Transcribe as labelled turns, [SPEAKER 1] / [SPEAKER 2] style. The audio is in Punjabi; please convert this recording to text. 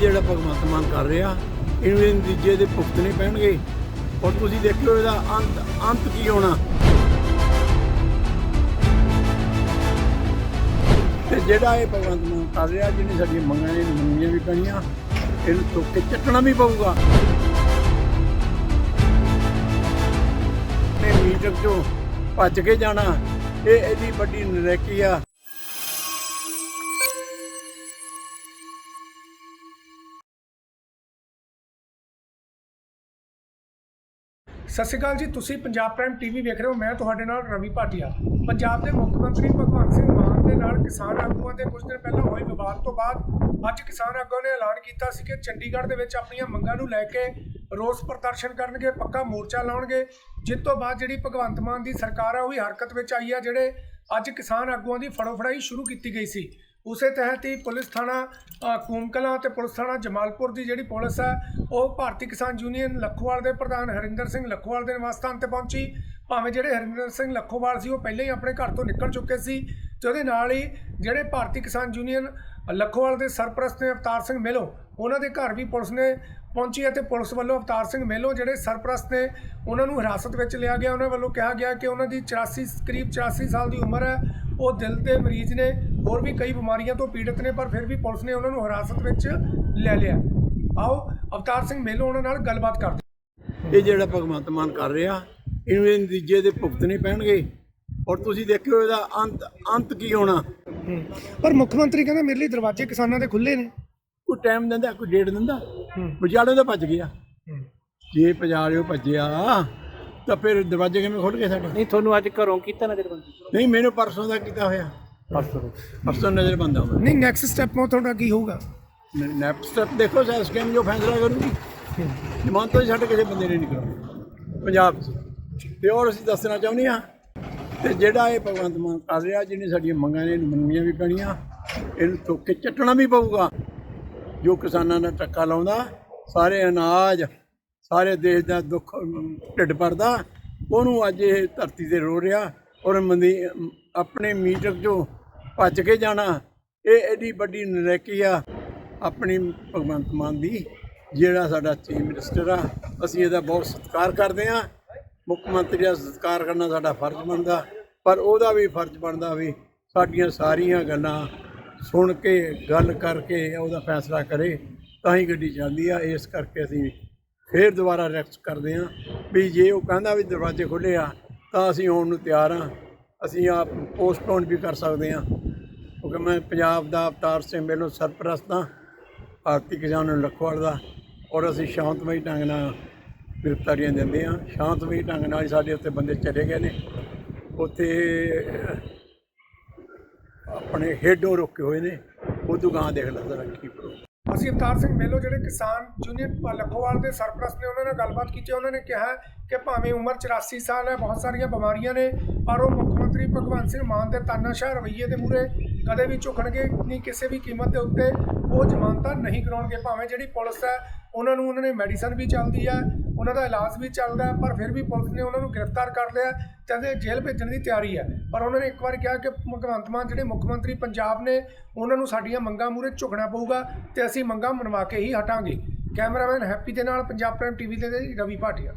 [SPEAKER 1] ਜਿਹੜਾ ਭਗਵੰਤ ਮਾਨ ਕਰ ਰਿਹਾ, ਇਹਨੂੰ ਇਹ ਨਤੀਜੇ ਦੇ ਭੁਗਤਣੇ ਪੈਣਗੇ। ਔਰ ਤੁਸੀਂ ਦੇਖਿਓ ਇਹਦਾ ਅੰਤ ਅੰਤ ਕੀ ਹੋਣਾ। ਤੇ ਜਿਹੜਾ ਇਹ ਭਗਵੰਤ ਮਾਨ ਕਰ ਰਿਹਾ, ਜਿਹਨੇ ਸਾਡੀਆਂ ਮੰਗਾਂ ਇਹ ਮੰਗੀਆਂ ਵੀ ਪੈਣੀਆਂ ਇਹਨੂੰ ਚੁੱਕ ਕੇ ਚੱਟਣਾ ਵੀ ਪਊਗਾ। ਤੇ ਮੀਟਰ ਚੋਂ ਭੱਜ ਕੇ ਜਾਣਾ, ਇਹ ਇਹਦੀ ਵੱਡੀ ਨਰੇਕੀ ਆ।
[SPEAKER 2] ਸਤਿ ਸ਼੍ਰੀ ਅਕਾਲ ਜੀ, ਤੁਸੀਂ ਪੰਜਾਬ ਪ੍ਰਾਈਮ ਟੀਵੀ ਵੇਖ ਰਹੇ ਹੋ, ਮੈਂ ਤੁਹਾਡੇ ਨਾਲ ਰਵੀ ਭਾਟੀਆ। ਪੰਜਾਬ ਦੇ ਮੁੱਖ ਮੰਤਰੀ ਭਗਵੰਤ ਸਿੰਘ ਮਾਨ ਦੇ ਨਾਲ ਕਿਸਾਨ ਆਗੂਆਂ ਦੇ ਕੁਝ ਦਿਨ ਪਹਿਲਾਂ ਹੋਏ ਵਿਵਾਦ ਤੋਂ ਬਾਅਦ ਅੱਜ ਕਿਸਾਨ ਆਗੂਆਂ ਨੇ ਐਲਾਨ ਕੀਤਾ ਸੀ ਕਿ ਚੰਡੀਗੜ੍ਹ ਦੇ ਵਿੱਚ ਆਪਣੀਆਂ ਮੰਗਾਂ ਨੂੰ ਲੈ ਕੇ ਰੋਸ ਪ੍ਰਦਰਸ਼ਨ ਕਰਨਗੇ, ਪੱਕਾ ਮੋਰਚਾ ਲਾਉਣਗੇ। ਜਿਸ ਤੋਂ ਬਾਅਦ ਜਿਹੜੀ ਭਗਵੰਤ ਮਾਨ ਦੀ ਸਰਕਾਰ ਆ, ਉਹ ਵੀ ਹਰਕਤ ਵਿੱਚ ਆਈ ਆ, ਜਿਹੜੇ ਅੱਜ ਕਿਸਾਨ ਆਗੂਆਂ ਦੀ ਫੜੋਫੜਾਈ ਸ਼ੁਰੂ ਕੀਤੀ ਗਈ ਸੀ। ਉਸੇ ਤਹਿਤ ਹੀ ਪੁਲਿਸ ਥਾਣਾ ਅ, ਕੂਮਕਲਾਂ ਤੇ ਪੁਲਿਸ ਥਾਣਾ ਜਮਾਲਪੁਰ ਦੀ ਜਿਹੜੀ ਪੁਲਿਸ ਹੈ ਉਹ ਭਾਰਤੀ ਕਿਸਾਨ ਯੂਨੀਅਨ ਲੱਖੋਵਾਲ ਦੇ ਪ੍ਰਧਾਨ ਹਰਿੰਦਰ ਸਿੰਘ ਲੱਖੋਵਾਲ ਦੇ ਨਿਵਾਸ ਸਥਾਨ ਤੇ ਪਹੁੰਚੀ। ਭਾਵੇਂ ਜਿਹੜੇ ਹਰਿੰਦਰ ਸਿੰਘ ਲੱਖੋਵਾਲ ਸੀ ਉਹ ਪਹਿਲਾਂ ਹੀ ਆਪਣੇ ਘਰ ਤੋਂ ਨਿਕਲ ਚੁੱਕੇ ਸੀ ਤੇ ਉਹਦੇ ਨਾਲ ਹੀ ਜਿਹੜੇ ਭਾਰਤੀ ਕਿਸਾਨ ਯੂਨੀਅਨ ਲੱਖੋਵਾਲ ਦੇ ਸਰਪ੍ਰਸਤ ਨੇ ਅਵਤਾਰ ਸਿੰਘ ਮੇਲੋ ਉਹਨਾਂ ਦੇ ਘਰ ਵੀ ਪੁਲਿਸ ਨੇ ਪਹੁੰਚੀ ਅਤੇ ਪੁਲਿਸ ਵੱਲੋਂ ਅਵਤਾਰ ਸਿੰਘ ਮੇਲੋ ਜਿਹੜੇ ਸਰਪ੍ਰਸਤ ਨੇ ਉਹਨਾਂ ਨੂੰ ਹਿਰਾਸਤ ਵਿੱਚ ਲਿਆ ਗਿਆ। ਉਹਨਾਂ ਵੱਲੋਂ ਕਿਹਾ ਗਿਆ ਕਿ ਉਹਨਾਂ ਦੀ 84 ਕਰੀਬ 84 ਸਾਲ ਦੀ ਉਮਰ ਹੈ। ਉਹ ਦਿਲ ਦੇ ਮਰੀਜ਼ ਨੇ। ਹੋਰ ਵੀ ਕਈ ਬਿਮਾਰੀਆਂ ਤੋਂ ਪੀੜਤ ਨੇ ਪਰ ਫਿਰ ਵੀ ਪੁਲਿਸ ਨੇ ਉਹਨਾਂ ਨੂੰ ਹਿਰਾਸਤ ਵਿੱਚ ਲੈ ਲਿਆ। ਆਓ ਅਵਤਾਰ ਸਿੰਘ ਮੇਲੋ ਉਹਨਾਂ ਨਾਲ ਗੱਲਬਾਤ ਕਰਦੇ।
[SPEAKER 1] ਇਹ ਜਿਹੜਾ ਭਗਵੰਤ ਮਾਨ ਕਰ ਰਿਹਾ ਇਹਨੂੰ ਇਹ ਨਤੀਜੇ ਦੇ ਭੁਗਤਣੇ ਪੈਣਗੇ। ਔਰ ਤੁਸੀਂ ਦੇਖਿਓ ਇਹਦਾ ਅੰਤ ਅੰਤ ਕੀ ਹੋਣਾ।
[SPEAKER 2] ਪਰ ਮੁੱਖ ਮੰਤਰੀ ਕਹਿੰਦਾ ਮੇਰੇ ਲਈ ਦਰਵਾਜ਼ੇ ਕਿਸਾਨਾਂ ਦੇ ਖੁੱਲੇ ਨੇ।
[SPEAKER 1] ਕੋਈ ਟਾਈਮ ਦਿੰਦਾ ਕੋਈ ਡੇਟ ਦਿੰਦਾ? ਵਿਚਾਲੇ ਦਾ ਭੱਜ ਗਿਆ। ਜੇ ਪਜਾਲਿਓ ਭੱਜਿਆ ਤਾਂ ਫਿਰ ਦਰਵਾਜ਼ੇ ਕਿਵੇਂ ਖੁੱਲ ਗਏ ਸਾਡੇ?
[SPEAKER 3] ਨਹੀਂ ਤੁਹਾਨੂੰ ਅੱਜ ਘਰੋਂ ਕੀਤਾ ਨਜ਼ਰਬੰਦੀ
[SPEAKER 1] ਨਹੀਂ ਮੈਨੂੰ ਪਰਸੋਂ ਦਾ ਕੀਤਾ ਹੋਇਆ।
[SPEAKER 3] ਪਰਸੋਂ
[SPEAKER 1] ਪਰਸੋਂ ਨਜ਼ਰ ਬੰਦਾ ਹੋਇਆ
[SPEAKER 2] ਨਹੀਂ ਨੈਕਸਟ ਸਟੈਪ ਮੋ ਤੁਹਾਡਾ ਕੀ ਹੋਊਗਾ?
[SPEAKER 1] ਨੈਕਸਟ ਸਟੈਪ ਦੇਖੋ ਸਰ ਸਕੈਮ ਜੋ ਫੈਸਲਾ ਕਰੂਗੀ। ਜਮਾਨ ਤੋਂ ਸਾਡੇ ਕਿਸੇ ਬੰਦੇ ਨੇ ਨਹੀਂ ਕਰਾਉਣਾ ਪੰਜਾਬ 'ਚ। ਤੇ ਔਰ ਅਸੀਂ ਦੱਸਣਾ ਚਾਹੁੰਦੇ ਹਾਂ ਤੇ ਜਿਹੜਾ ਇਹ ਭਗਵੰਤ ਮਾਨ ਕਰ ਰਿਹਾ ਜਿਹਨੇ ਸਾਡੀਆਂ ਮੰਗਾਂ ਨੇ ਮੰਗੀਆਂ ਵੀ ਪੈਣੀਆਂ ਇਹਨੂੰ ਚੁੱਕ ਕੇ ਚੱਟਣਾ ਵੀ ਪਊਗਾ। ਜੋ ਕਿਸਾਨਾਂ ਦਾ ਟੱਕਾ ਲਾਉਂਦਾ ਸਾਰੇ ਅਨਾਜ ਸਾਰੇ ਦੇਸ਼ ਦਾ ਦੁੱਖ ਢਿੱਡ ਭਰਦਾ ਉਹਨੂੰ ਅੱਜ ਇਹ ਧਰਤੀ ਤੇ ਰੋ ਰਿਹਾ ਔਰ ਮੰਦੀ ਆਪਣੇ ਮੀਟਰ 'ਚੋਂ ਭੱਜ ਕੇ ਜਾਣਾ। ਇਹ ਐਡੀ ਵੱਡੀ ਨਰੇਕੀ ਆ ਆਪਣੀ ਭਗਵੰਤ ਮਾਨ ਦੀ, ਜਿਹੜਾ ਸਾਡਾ ਚੀਫ ਮਿਨਿਸਟਰ ਆ। ਅਸੀਂ ਇਹਦਾ ਬਹੁਤ ਸਤਿਕਾਰ ਕਰਦੇ ਆ ਮੁੱਖ ਮੰਤਰੀ ਦਾ ਸਤਿਕਾਰ ਕਰਨਾ ਸਾਡਾ ਫਰਜ਼ ਬਣਦਾ। ਪਰ ਉਹਦਾ ਵੀ ਫਰਜ਼ ਬਣਦਾ ਵੀ ਸਾਡੀਆਂ ਸਾਰੀਆਂ ਗੱਲਾਂ ਸੁਣ ਕੇ, ਗੱਲ ਕਰਕੇ ਉਹਦਾ ਫੈਸਲਾ ਕਰੇ, ਤਾਂ ਹੀ ਗੱਡੀ ਚੱਲਦੀ ਆ। ਇਸ ਕਰਕੇ ਅਸੀਂ ਫੇਰ ਦੁਬਾਰਾ ਰੈਕਸ ਕਰਦੇ ਆ ਵੀ ਜੇ ਉਹ ਕਹਿੰਦਾ ਵੀ ਦਰਵਾਜ਼ੇ ਖੁੱਲੇ ਆ, ਤਾਂ ਅਸੀਂ ਆਉਣ ਨੂੰ ਤਿਆਰ ਆ ਅਸੀਂ ਆਪ ਪੋਸਟਪੋਨ ਵੀ ਕਰ ਸਕਦੇ ਆ ਕਿਉਂਕਿ ਮੈਂ ਪੰਜਾਬ ਦਾ ਅਵਤਾਰ ਸਿੰਘ ਮੇਲੋਂ ਸਰਪ੍ਰਸਤ ਹਾਂ, ਭਾਰਤੀ ਕਿਸਾਨ ਲਖਵਾਲ ਦਾ ਔਰ ਅਸੀਂ ਸ਼ਾਂਤਮਈ ਢੰਗ ਨਾਲ ਗ੍ਰਿਫਤਾਰੀਆਂ ਦਿੰਦੇ ਹਾਂ। ਸ਼ਾਂਤਮਈ ਢੰਗ ਨਾਲ ਹੀ ਸਾਡੇ ਉੱਤੇ ਬੰਦੇ ਚਲੇ ਗਏ ਨੇ। ਉੱਥੇ ਆਪਣੇ ਹੇਡੋਂ ਰੁਕੇ ਹੋਏ ਨੇ। ਉਹ ਦੁਕਾਨ ਦੇਖ ਲੈ ਜ਼ਰਾ ਕੀ ਪ੍ਰੋ
[SPEAKER 2] ਅਸੀਂ ਅਵਤਾਰ ਸਿੰਘ ਮੇਲੋ ਜਿਹੜੇ ਕਿਸਾਨ ਯੂਨੀਅਨ ਲੱਖੋਵਾਲ ਦੇ ਸਰਪ੍ਰਸਤ ਨੇ, ਉਹਨਾਂ ਨਾਲ ਗੱਲਬਾਤ ਕੀਤੀ। ਉਹਨਾਂ ਨੇ ਕਿਹਾ ਕਿ ਭਾਵੇਂ ਉਮਰ 84 ਸਾਲ ਹੈ, ਬਹੁਤ ਸਾਰੀਆਂ ਬਿਮਾਰੀਆਂ ਨੇ, ਪਰ ਉਹ ਮੁੱਖ ਮੰਤਰੀ ਭਗਵੰਤ ਸਿੰਘ ਮਾਨ ਦੇ ਤਾਨਾਸ਼ਾਹ ਰਵੱਈਏ ਦੇ ਮੂਰੇ ਕਦੇ ਵੀ ਝੁਕਣਗੇ ਨਹੀਂ, ਕਿਸੇ ਵੀ ਕੀਮਤ ਦੇ ਉੱਤੇ ਉਹ ਜ਼ਮਾਨਤਾਂ ਨਹੀਂ ਕਰਾਉਣਗੇ। ਭਾਵੇਂ ਜਿਹੜੀ ਪੁਲਿਸ ਹੈ, ਉਹਨਾਂ ਨੂੰ ਉਹਨਾਂ ਨੇ ਮੈਡੀਸਨ ਵੀ ਚੱਲਦੀ ਹੈ, ਉਹਨਾਂ ਦਾ ਇਲਾਜ ਵੀ ਚੱਲਦਾ ਪਰ ਫਿਰ ਵੀ ਪੁਲਿਸ ਨੇ ਉਹਨਾਂ ਨੂੰ ਗ੍ਰਿਫਤਾਰ ਕਰ ਲਿਆ, ਤੇ ਜੇਲ੍ਹ ਭੇਜਣ ਦੀ ਤਿਆਰੀ ਹੈ। ਪਰ ਉਹਨਾਂ ਨੇ ਇੱਕ ਵਾਰ ਕਿਹਾ ਕਿ ਭਗਵੰਤ ਮਾਨ ਜਿਹੜੇ ਮੁੱਖ ਮੰਤਰੀ ਪੰਜਾਬ ਨੇ, ਉਹਨਾਂ ਨੂੰ ਸਾਡੀਆਂ ਮੰਗਾਂ ਮੂਰੇ ਝੁਕਣਾ ਪਊਗਾ ਤੇ ਅਸੀਂ ਮੰਗਾਂ ਮਨਵਾ ਕੇ ਹੀ ਹਟਾਂਗੇ। ਕੈਮਰਾਮੈਨ ਹੈਪੀ ਦੇ ਨਾਲ ਪੰਜਾਬ ਪ੍ਰਾਈਮ ਟੀਵੀ ਦੇ ਰਵੀ ਭਾਟੀਆ।